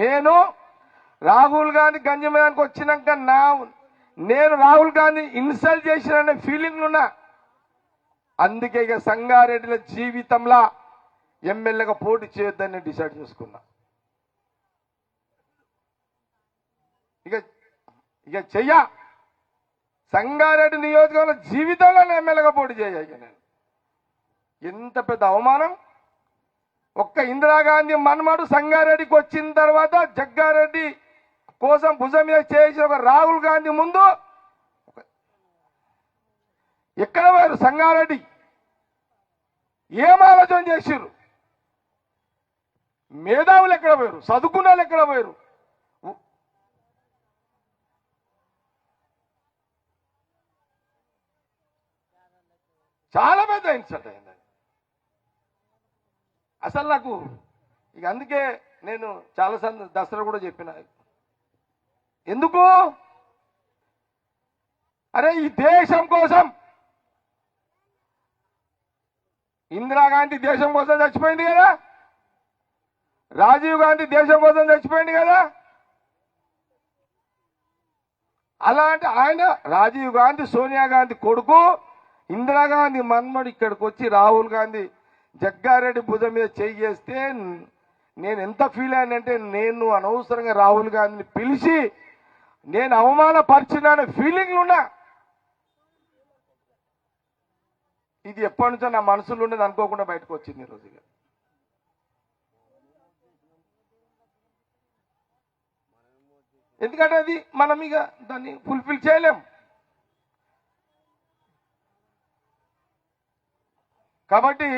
నేను రాహుల్ గాంధీ గంజమయానికి వచ్చినాక నా నేను రాహుల్ గాంధీ ఇన్సల్ట్ చేసిన ఫీలింగ్ ఉన్నా అందుకే ఇక సంగారెడ్డిల జీవితంలో ఎమ్మెల్యేగా పోటీ చేయొద్దని డిసైడ్ చేసుకున్నా. ఇక ఇక చెయ్య. సంగారెడ్డి నియోజకవర్గంలో జీవితంలో ఎమ్మెల్యేగా పోటీ చేయ ఇక నేను. ఎంత పెద్ద అవమానం. ఒక్క ఇందిరాగాంధీ మన్మడు సంగారెడ్డికి వచ్చిన తర్వాత జగ్గారెడ్డి కోసం భుజం మీద చేసిన ఒక రాహుల్ గాంధీ ముందు ఎక్కడ పోయారు సంగారెడ్డి? ఏం ఆలోచన చేసిర్రు? మేధావులు ఎక్కడ పోయారు? చదువుకున్న వాళ్ళు ఎక్కడ పోయారు? చాలా పెద్ద ఇన్సల్ట్ అయింది. అసలు నాకు ఇక అందుకే నేను చాలాసార్లు దసరా కూడా చెప్పిన. ఎందుకు? అరే ఈ దేశం కోసం. ఇందిరాగాంధీ దేశం కోసం చచ్చిపోయింది కదా. రాజీవ్ గాంధీ దేశం కోసం చచ్చిపోయింది కదా. అలాంటి ఆయన రాజీవ్ గాంధీ సోనియా గాంధీ కొడుకు ఇందిరాగాంధీ మన్మడు ఇక్కడికి వచ్చి రాహుల్ గాంధీ జగ్గారెడ్డి భుజం మీద చేయి చేస్తే నేను ఎంత ఫీల్ అయ్యానంటే నేను అనవసరంగా రాహుల్ గాంధీని పిలిచి నేను అవమానపరిచినాను ఫీలింగ్లు ఉన్నా. ఇది ఎప్పటి నుంచో నా మనసులో ఉండేది అనుకోకుండా బయటకు వచ్చింది ఈ రోజుగా ఎందుకంటే అది మనం ఇక దాన్ని ఫుల్ఫిల్ చేయలేం. కాబట్టి